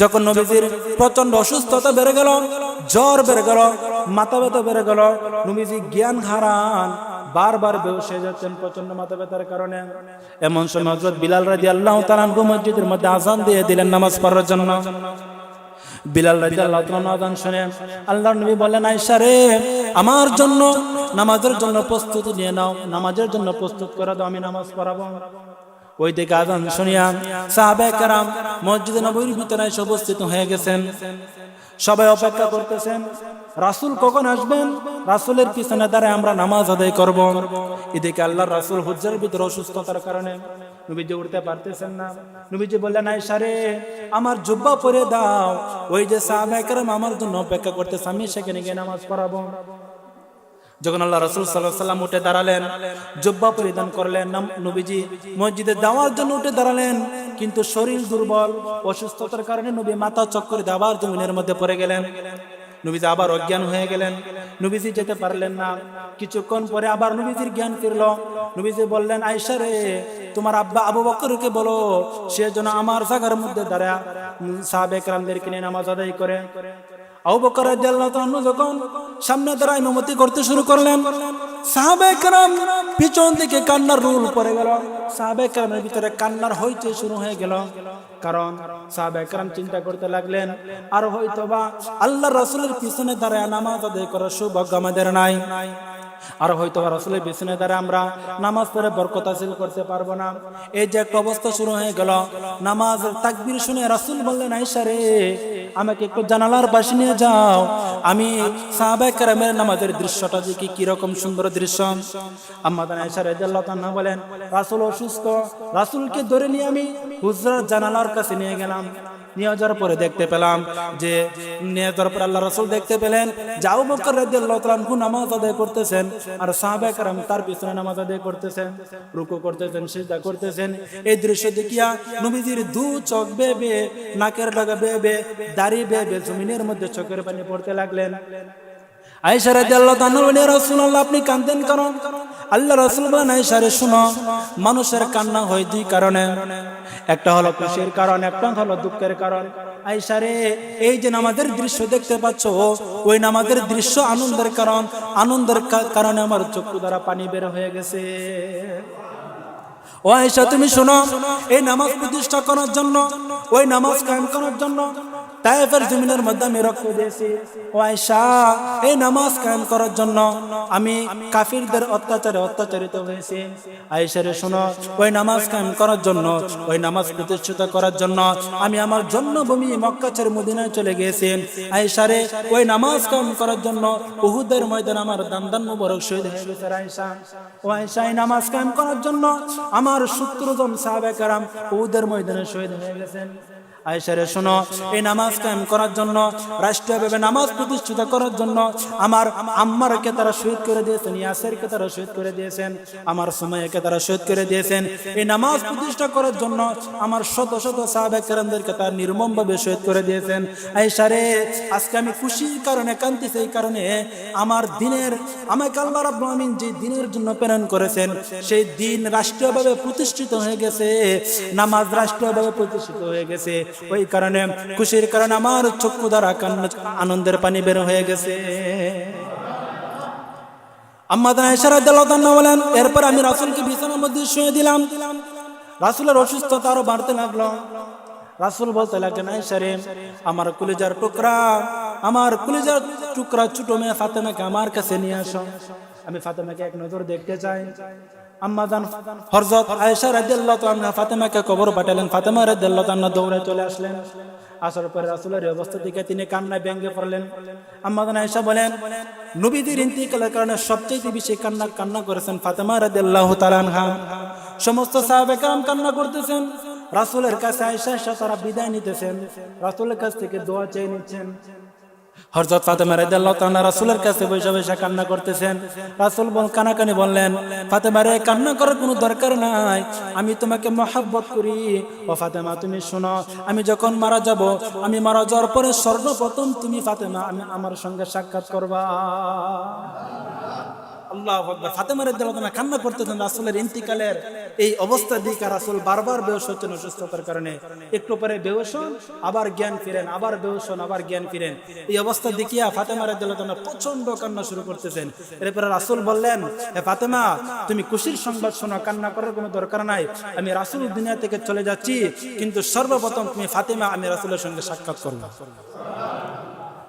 যখন নবীজির প্রচণ্ড অসুস্থতা বেড়ে গেল, জ্বর বেড়ে গেল, মাথা ব্যথা বেড়ে গেল, নবীজি জ্ঞান হারান, বারবার বেউস যাচ্ছেন প্রচণ্ড মাথা ব্যথার কারণে। এমন সময় হজরত বিলাল রাজি আল্লাহ তালানগু মসজিদের মধ্যে আজান দিয়ে দিলেন নামাজ পড়ার জন্য। বিলাল রাজি আল্লাহ আজান শুনে আল্লাহর নবী বলেন আয়েশা রে, আমার জন্য নামাজের জন্য প্রস্তুতি নিয়ে নাও, নামাজের জন্য প্রস্তুত করে দাও, আমি নামাজ পড়াবো। ওই দিকে আজান শুনিয়া সাহাবে কারাম মসজিদে নবীর ভিতরে উপস্থিত হয়ে গেছেন। সবাই অপেক্ষা করতেছেন, রাসূল কখন আসবেন? রাসূলের পিছনে দাঁড়ায় আমরা নামাজ আদায় করব। এদিকে আল্লাহর রাসূল হুজ্জার ভিতরে অসুস্থতার কারণে নবীজি উঠতে পারতেছেন না। নবীজি বললেন আয়েশা রে আমার জুব্বা পরে দাও। ওই যে সাহাবে কারাম আমার জন্য অপেক্ষা করতেছে, আমি সেখানে গিয়ে নামাজ পড়াবো। যখন আল্লাহ রসুল সাল্লাম উঠে দাঁড়ালেন, জব্বা পরিধান করলেন নবীজি মসজিদে যাওয়ার জন্য উঠে দাঁড়ালেন, কিন্তু শরীর দুর্বল, অসুস্থতার কারণে নবী মাথা চক্কর আবার জমিনের মধ্যে পড়ে গেলেন। নবীজি আবার অজ্ঞান হয়ে গেলেন। নবীজি যেতে পারলেন না। কিছুক্ষণ পরে আবার নবীজির জ্ঞান ফিরল। নবীজি বললেন আয়সা রে, তোমার আব্বা আবু বকরকে বলো, সে যেন আমার জায়গার মধ্যে দাঁড়া সাহাবে একরামদেরকে নিয়ে নামাজ আদায় করে। আবু বকর যখন সামনে দ্বারা ইমামতি করতে শুরু করলেন, সাহাবায়ে کرام পিছন দিকে কান্নার রুল পড়ে গেল। সাহাবায়ে کرامের ভিতরে কান্নার হইতে শুরু হয়ে গেল। কারণ সাহাবায়ে کرام চিন্তা করতে লাগলেন, আর হয়তো বা আল্লাহ রাসূলের পিছনে দাঁড়ায় নামাজ আদায় করার সৌভাগ্য আমাদের নাই। আর হয়তো রাসুলের পিছনে দ্বারা আমরা নামাজ পড়ে বরকত হাসিল করতে পারব না। এই যে একটা অবস্থা শুরু হয়ে গেল। নামাজ তাকবির শুনে রাসুল বললেন আইসা রে আমাকে একটু জানালার পাশে নিয়ে যাও। আমি সাহাবায়ে নামাজের দৃশ্যটা দেখি, কি রকম সুন্দর দৃশ্য। বলেন, রাসূল অসুস্থ, রাসূলকে ধরে নিয়ে আমি হুজরার জানালার কাছে নিয়ে গেলাম। নিয়ে যাওয়ার পরে দেখতে পেলাম যে, নিয়ে যাওয়ার পরে আল্লাহ রাসূল দেখতে পেলেন যাও বকর নামাজ আদায় করতেছেন আর সাহাবায়ে কেরাম তার পিছনে নামাজ আদায় করতেছেন, রুকু করতেছেন করতেছেন। এই দৃশ্য দেখিয়া নবীজির দু চোখ বেবে নাকের লাগা বেবে জমিনের মধ্যে চোখের পানি পড়তে লাগলেন। আপনি আল্লাহ শুনো, মানুষের কান্না হয় দুই কারণে। একটা হলো খুশির কারণ, একটা হলো দুঃখের কারণ। আয়েশা রে, এই যে নামাজের দৃশ্য দেখতে পাচ্ছ, ওই নামাজের দৃশ্য আনন্দের কারণ। আনন্দের কারণে আমার চক্ষু দ্বারা পানি বের হয়ে গেছে। ও আয়েশা, তুমি শোনো, এই নামাজ প্রতিষ্ঠা করার জন্য, ওই নামাজ কায়েম করার জন্য তায়েফের জমিনের মধ্যে আমি রক্ত দিয়েছি। ও আয়সা এই নামাজ কায়েম করার জন্য আমি কাফিরদের অত্যাচারে অত্যাচারিত হয়েছি। আয়েশারে, শোনো, ওই নামাজ কায়েম করার জন্য, ওই নামাজ প্রতিষ্ঠিত করার জন্য আমি আমার জন্মভূমি মক্কা ছেড়ে মদিনায় চলে গিয়েছি। আয়েশারে, ওই নামাজ কায়েম করার জন্য উহুদের ময়দান আমার দান্দান মুবারক শহীদ হয়ে গেছে আয়েশা। ও আয়েশা নামাজ কায়েম করার জন্য আমার সত্তর জন সাহাবে কারাম উহুদের ময়দানে শহীদ হয়ে গেছেন আয়েশারে, শোনো, এই নামাজ কায়েম করার জন্য, রাষ্ট্রীয়ভাবে নামাজ প্রতিষ্ঠিত করার জন্য আমার আম্মারকে তারা শহীদ করে দিয়েছেন, ইয়াসেরকে তারা শহীদ করে দিয়েছেন, আমার সময়কে তারা শহীদ করে দিয়েছেন। এই নামাজ প্রতিষ্ঠা করার জন্য আমার শত শত সাহাবে কেরামদেরকে তার নির্মমভাবে শহীদ করে দিয়েছেন। আয়েশারে আজকে আমি খুশির কারণে, কান্তিছি এই কারণে আমার দিনের আমাকে আল্লাহ রাব্বুল আমিন যে দিনের জন্য প্রেরণ করেছেন, সেই দিন রাষ্ট্রীয়ভাবে প্রতিষ্ঠিত হয়ে গেছে, নামাজ রাষ্ট্রীয়ভাবে প্রতিষ্ঠিত হয়ে গেছে। ওই কারণে, খুশির কারণে আমার চক্ষু দ্বারা আনন্দের পানি বের হয়ে গেছে। আম্মাদান রাদিয়াল্লাহু তাআলা বলেন, এরপর আমি রাসূলকে বিছানার মধ্যে শুয়ে দিলাম। রাসূলের অসুস্থতা আরও বাড়তে লাগল। রাসূল বলতে লাগলেন আমার কুলিজার টুকরা, আমার কুলিজার টুকরা ছোট মেয়ে ফাতেমাকে আমার কাছে নিয়ে আসো। আমি ফাতেমাকে এক নজর দেখতে চাই। আম্মাদান হযরত আয়েশা রাদিয়াল্লাহু তাআলা ফাতেমাকে কবর পাঠালেন। ফাতেমা রাদিয়াল্লাহু তাআলা দৌড়ে চলে আসলেন। আসার পরে রাসুলের অবস্থা দিকে তিনি কান্নায় ব্যঙ্গে পড়লেন। আম্মাদান আয়সা বলেন নবীদের ইন্তিকালের কারণে সবচেয়ে বেশি কান্না কান্না করেছেন ফাতেমা রাদিয়াল্লাহু তাআলা সমস্ত সাহাবেকাম কান্না করতেছেন। রাসুলের কাছে আয়সা তারা বিদায় নিতেছেন। রাসুলের কাছ থেকে দোয়া চেয়ে নিচ্ছেন। হযরত ফাতেমা রাদিয়াল্লাহু তাআলা রাসূলের কাছে বসে বসে কান্না করতেছেন। রাসূল বল কানাকানি বললেন, ফাতেমা রে, কান্না করার কোনো দরকার নাই। আমি তোমাকে মহব্বত করি। ও ফাতেমা, তুমি শোনো, আমি যখন মারা যাব, আমি মারা যাওয়ার পরে সর্বপ্রথম তুমি ফাতেমা, আমি আমার সঙ্গে সাক্ষাৎ করবা। প্রচণ্ড কান্না শুরু করতেছেন। এরপরে রাসূল বললেন, হে ফাতেমা, তুমি খুশির সংবাদ শোনো, কান্না করার কোনো দরকার নাই। আমি রাসুল দুনিয়া থেকে চলে যাচ্ছি, কিন্তু সর্বপ্রথম তুমি ফাতেমা, আমি রাসুলের সঙ্গে সাক্ষাৎ করব।